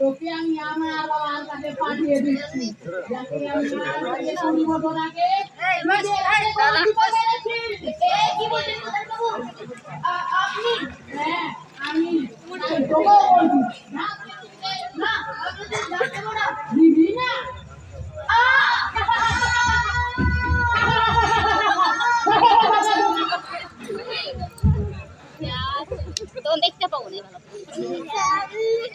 তোকে আমি আমার বাবার কাছে পাঠিয়ে দিচ্ছি যাতে আমি আমাকে সম্ভাবনাকে আপনি হ্যাঁ আমি তোকেও বলছি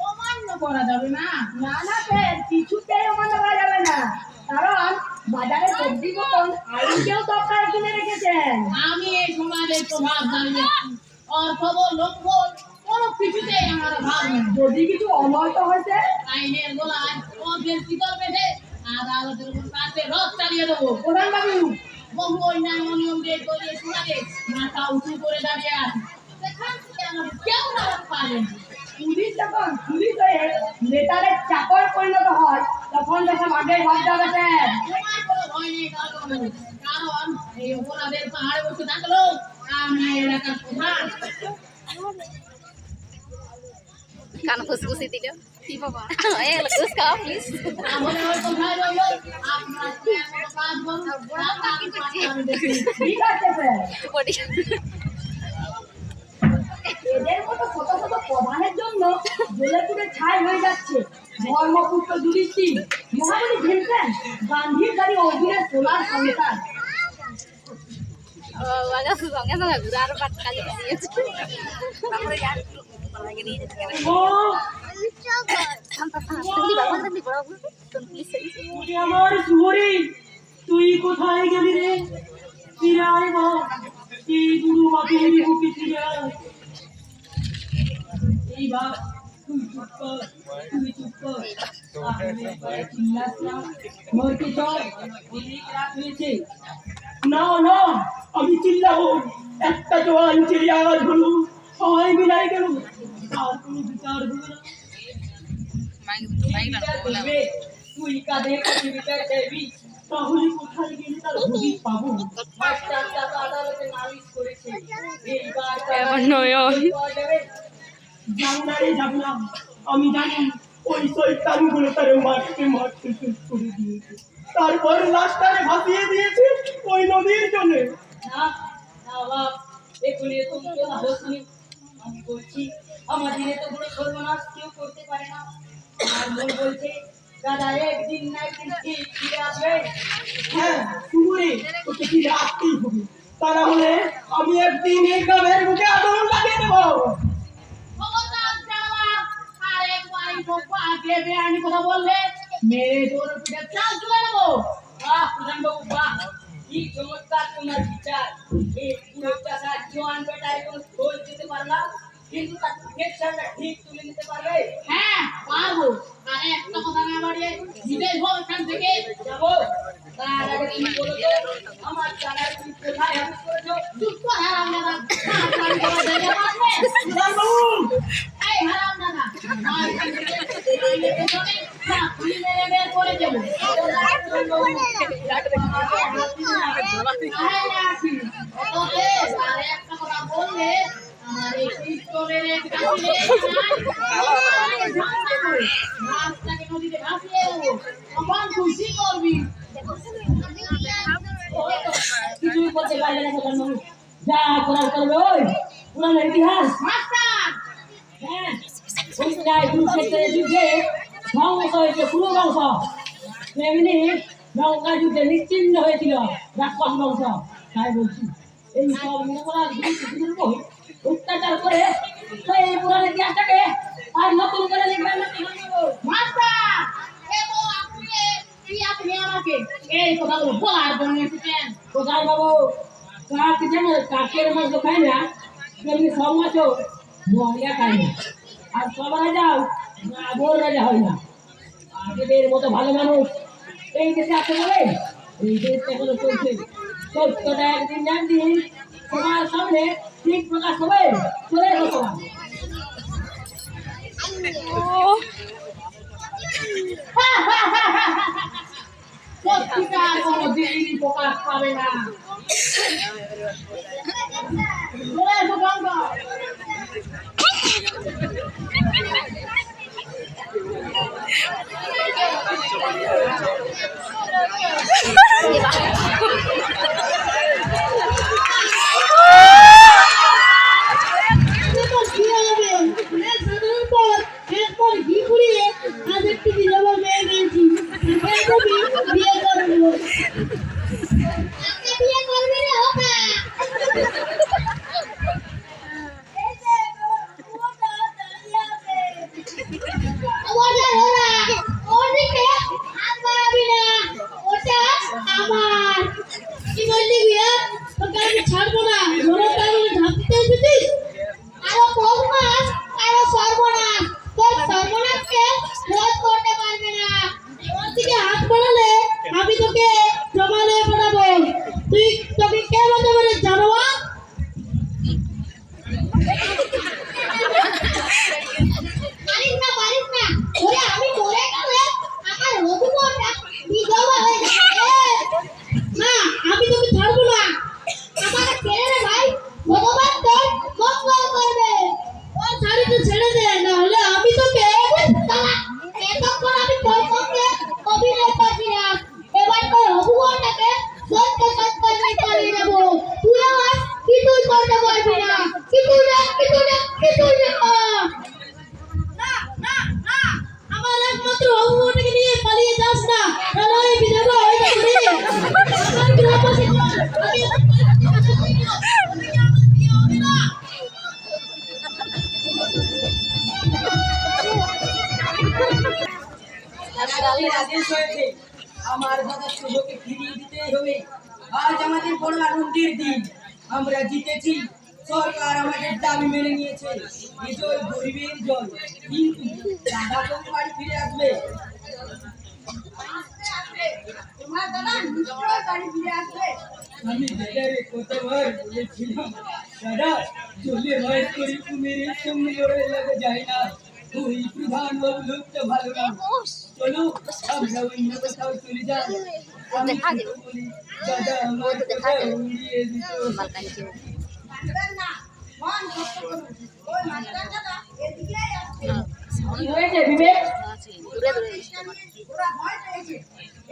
অমান্য করা যাবে না না না কিছুতেই অমান্য করা যাবে না কারণ বাজারে সবজি মতন আলুকেও তরকার কিনে রেখেছেন আমি এই সমাজে প্রভাব জানি অর্থ লক্ষ্য কোনো কিছুতেই আমার ভাব নেই। যদি কিছু অনর্থ হয়েছে? আইনের গোলায় ও বেশ শীতল পেটে আর আলোচনা রথ চালিয়ে দেবো। প্রধান বাবু বহু অন্যান্য অনিয়ম বের করিয়ে শোনালে মাথা উঁচু করে দাঁড়িয়ে আছে। সেখান থেকে আমাদের কেউ নামাজ পারবেন না। পুলিশ যখন পুলিশ হয়ে নেতাদের চাকর পরিণত হয় তখন ভাবতে হবে তোমার কোনো ভয় নেই কারণ এই অপরাধের পাহাড়ে বসে থাকল আমি এলাকার প্রধান। কান ফুসফুসি দিল। কি বাবা? খাও প্লিজ রইল আপনার এদের মতো ছোট ছোট প্রধানের জন্য ছাই হয়ে যাচ্ছে ধর্মপুত্র মহাবলী ভেলছেন গান্ধীর গাড়ি অর্জুনের সোলার আমার তুই কোথায় গেলি রে? ফিরে আয় মা? এই গুরু মাকে বুকে ফিরে আয় এই বাপ তুই চুপ কর তুই চুপ কর। আমি একবার চিল্লাচ্ছিলাম, ঘরকে চল। অনেক রাত হয়েছে। না না আমি চিল্লাবো। একটা জোয়ান চিড়ি আওয়াজ হলো সবাই মিলাই গেল। আর কোনো বিচার হলো না। বিচার করবে, তুই কাদের কাছে বিচার চাইবি তাহলে কোথায় গেলে তার হদিস পাবো? মাস্টার টাকা আদালতে নালিশ করেছে এইবার তারা পাওয়া যাবে। যাও না রে যাব আমি জানি ওই তারে মারতে মারতে শেষ করে দিয়েছে। তারপর লাশটারে ভাসিয়ে দিয়েছে ওই নদীর জলে। না না বাপ এখনই তুমি না হোসনি আমি বলছি আমাদের এত বড় সর্বনাশ কেউ করতে পারে না। আর মন বলছে দাদা একদিন না একদিন ঠিক ফিরে আসবে হ্যাঁ শুনে ওকে ফিরে আসতেই হবে তা না হলে আমি একদিন এই গ্রামের বুকে আগুন লাগিয়ে দেবো ক্ষমতার দেওয়ার আর একবার এই বকবা আগে বেআইনি কথা বললে মেরে তোর পিঠে চাল তুলে নেব বাহ প্রধান বাবু বাহ কি চমৎকার তোমার বিচার এই পুরো চাষা জোয়ান বেটায় কোনো খোঁজ দিতে পারলাম কিন্তু তার ইলেকশনটা ঠিক তুলে নিতে পারবে হ্যাঁ পারব আর একটা কথা না বাড়িয়ে বিদেশ হোক এখান থেকে যাব তার আগে তুমি বলো তো আমার চালায় তুমি কোথায় হাফিজ করেছ চুপ কর হারাম দাদা দেখে পারবে প্রধান বাবু এই হারাম দাদা আর এখান থেকে পেছনে না তুই মেরে বের করে দেবো একটা কথা বললে কিছুই করতে পারবে না যা করার করবে ওই পুরানো ইতিহাস হ্যাঁ কুরুক্ষেত্রের যুদ্ধে ধ্বংস হয়েছে পুরো বংশ তেমনি লঙ্কা যুদ্ধে নিশ্চিন্ন হয়েছিল রাক্ষস বংশ তাই বলছি এই সব উপর অত্যাচার করে তো এই পুরানো ইতিহাসটাকে আর নতুন করে লিখবেন না মাস্টার! তো এই কথাগুলো বলার জন্য বাবু মাংস খায় না? তেমনি সব মাছও মরিয়া খায় না। আর সব রাজাও আবর রাজা হয় না। আগেদের মতো ভালো মানুষ এই দেশে আছে বলে? এই দেশ এখনও চলছে। সত্যটা একদিন না একদিন সবার সামনে ঠিক প্রকাশ হবে, চলে এসো সবাই। সত্যিকার কোনো দিনই প্রকাশ পাবে না। চলে এসো গঙ্গা কি করলি বিয়ে? তোকে আমি ছাড়বো না। মনে আমি ঝাঁপিতে দিবি আরও কম মাস আরও সর্বনাশ। তোর সর্বনাশকে রোধ করতে পারবে না। এমন আমি তোকে আদালতের আদেশ হয়েছে আমার দাদা শুভকে ফিরিয়ে দিতে হবে। আজ আমাদের বড় আনন্দের দিন। আমরা জিতেছি। সরকার আমাদের দাবি মেনে নিয়েছে। বিজয় গরিবের জয় কিন্তু দাদা তো বাড়ি ফিরে আসবে। তোমার দাদা বাড়ি ফিরে আসবে। আমি দাদারে কতবার বলেছিলাম দাদা চলে ভয় করি কুমিরের সঙ্গে লড়াই লাগে যায় না। প্রধান ভালো না। চলো আমরা অন্য কোথাও চলে যাই। আমি দেখা শুধু দাদা আমার দেখা কথা উড়িয়ে দিত মালকানি না মন কষ্ট করুন ওই মাস্টার দাদা এদিকেই আসছে কি হয়েছে বিবেক? দূরে দূরে ওরা ভয় পেয়েছে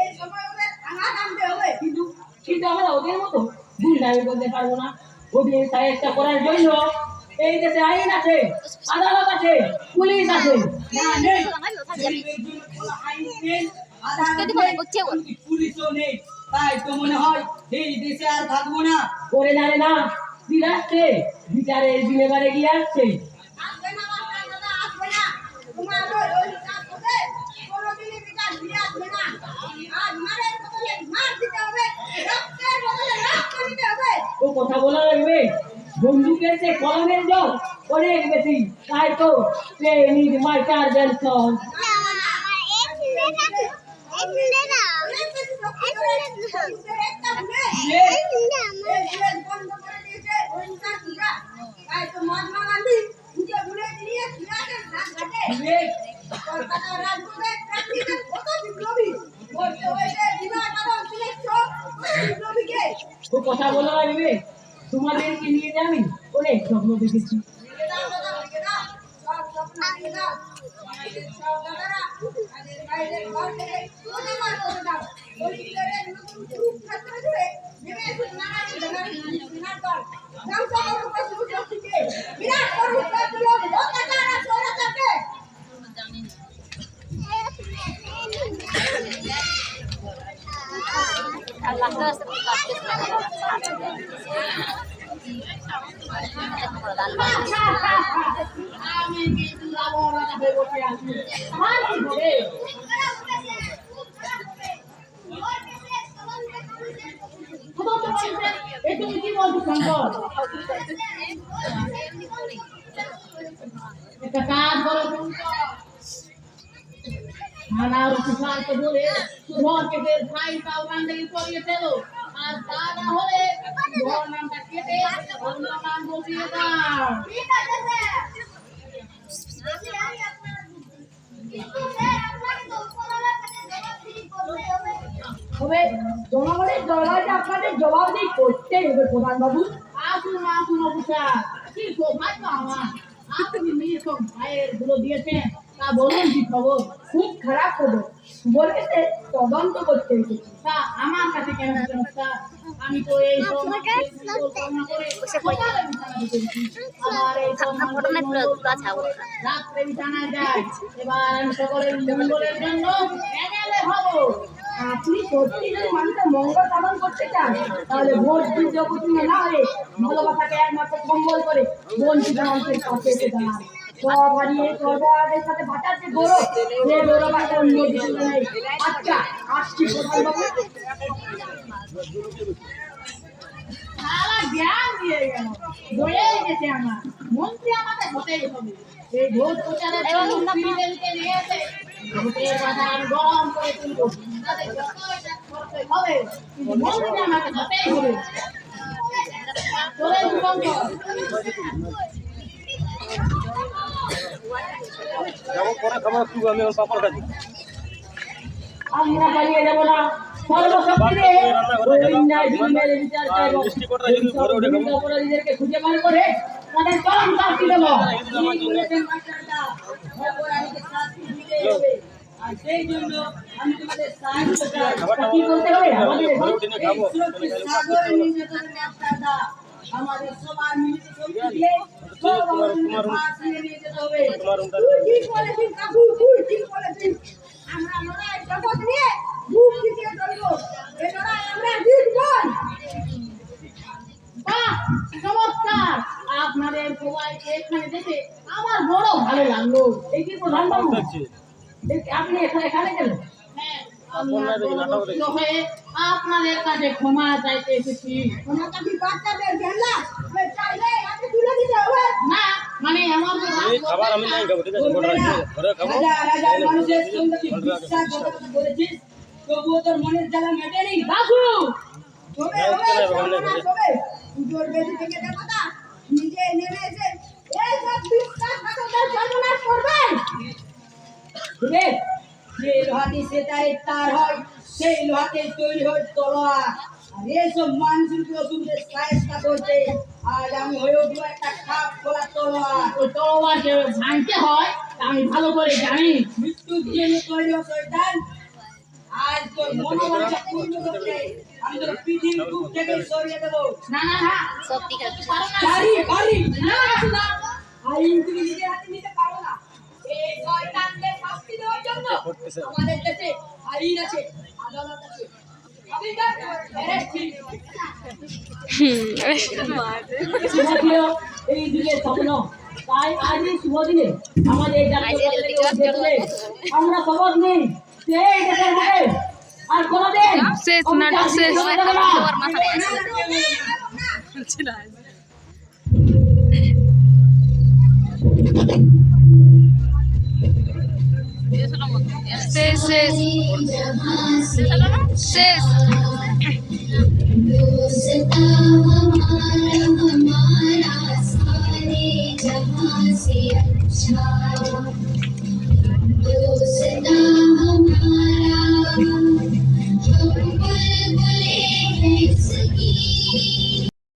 এই সময় ওদের নামতে হবে কিন্তু কিন্তু আমরা ওদের মতো গুন্ডামি করতে পারব না। ওদের সাহেবটা করার জন্য এই দেশে আইন আছে আদালত আছে পুলিশ আছে। না নেই। পুলিশও নেই তাই তো মনে হয় এই দেশে আর থাকব না। করে না দিন আসছে বিচারের দিনে বারে গিয়ে আসছে। না না বিচার না ও কথা বলা লাগবে। বন্দুকের চেয়ে কলমের জল অনেক বেশি তাই তো নিজ মাইটার জেলসন অনেক বেশি রক্ত করে ওদের একটা ভুলে যে এই দেশ বন্ধ করে দিয়েছে অহিংসার পূজা তাই তো মহাত্মা গান্ধী পুজো ভুলে দিয়ে সিরাজের ঘাট ঘাটে বিবেক কলকাতার রাজপথে কত বিপ্লবী বলতে হয়েছে বিনা কারণ সিলেক্ট বিপ্লবীকে ও কথা বলা লাগবে তোমাদেরকে নিয়ে যাবি? অনেক স্বপ্ন দেখেছি। ভেঙে একটা কাজ করো থানার অফিসারকে বলে সুধরকে বের ফাইলটা ওখান থেকে করিয়ে ফেলো আর না হলে সুধর নামটা কেটে অন্য নাম বসিয়ে দাও ঠিক আছে স্যার আমি আমি আপনার কিন্তু স্যার আপনাকে তো উপরওয়ালার তবে জনগণের দরবারে আপনাদের জবাবদিহি করতেই হবে প্রধানবাবু। আসুন আসুন অফিসার। কি সৌভাগ্য আমার। আপনি নিজ ভাইয়েরগুলো দিয়েছেন তা বলুন কি খবর? খুব খারাপ খবর। বলতে তদন্ত করতে তা আমার কাছে কেন স্যার? আপনি সত্যি যদি মানুষের মঙ্গল সাধন করতে চান তাহলে ভোট প্রতিমা না হয়ে ভালোবাসাকে একমাত্র সম্বল করে বঞ্চিত মানুষের পাশে এসে দাঁড়ান কিছু আচ্ছা আসছি প্রধানবাবু করে যেমন পরে খাবার একটু আমি ওর পাপার কাছে। আমরা পালিয়ে যাব না। সর্বশক্তিতে ন্যায় বিনিময়ের বিচার চাইব। অপরাধীদেরকে খুঁজে বার করে তাদের চরম শাস্তি দেব। আর সেই জন্য আমি তোমাদের সাহায্য চাই। কি করতে হবে? আমাদের সাগর নির্যাতন মাস্টারদা আমাদের সবার মিলিত শক্তি দিয়ে সব অবস্থানে ফাঁসিয়ে নিয়ে যেতে হবে। তুই ঠিক বলেছিস কাকু তুই ঠিক বলেছিস? আমরা লড়াই শপথ নিয়ে বুক জিতিয়ে চলবো এ লড়াই আমরা জিতবই বাহ চমৎকার আপনাদের সবাইকে এখানে দেখে আমার বড় ভালো লাগল এই কি আপনি এখানে হ্যাঁ, হয়ে আপনাদের কাছে ক্ষমা চাইতে এসেছি ওনাকে কি বাচ্চাদের গেলা চাইলে আগে তুলে দিতে হবে না মানে আমার খাবার আমি নাই খাব ঠিক আছে? ঘরে খাব। রাজা রাজা মানুষের সঙ্গে তুই করেছিস তবুও তোর মনের জ্বালা মেটেনি? বাবু! তবে হবে সর্বনাশ হবে পুজোর বেদি থেকে দেবতা নিজে নেমে এসে এই সব বিশ্বাসঘাতকদের সর্বনাশ করবে? যে লোহাতে সেটাই তার হয় সেই লোহাতে তৈরি হয় তলোয়ার আর এইসব মানুষকে অসুবিধে সাহেস্তা করতে আজ আমি হয়ে উঠবো একটা খাপ খোলা তলোয়ার ওই তলোয়ারকে ভাঙতে হয় তা আমি ভালো করে জানি। মৃত্যুর জন্য তৈরি হয় শয়তান আমাদের দেশে আইন আছে আদালত আছে। আবিষ্কার অ্যারেস্ট শুভ ছিল এই যুগের স্বপ্ন। তাই আজ এই শুভ দিনে আমাদের জাতীয় আমরা শপথ নিই। আর কোনোদিন শেষ নাটক শেষ অবিচার হবে না। তোমার মাথায় আছে শেষ শেষ শেষ दोस्ता हमारा हमारा सारे जहां से अच्छा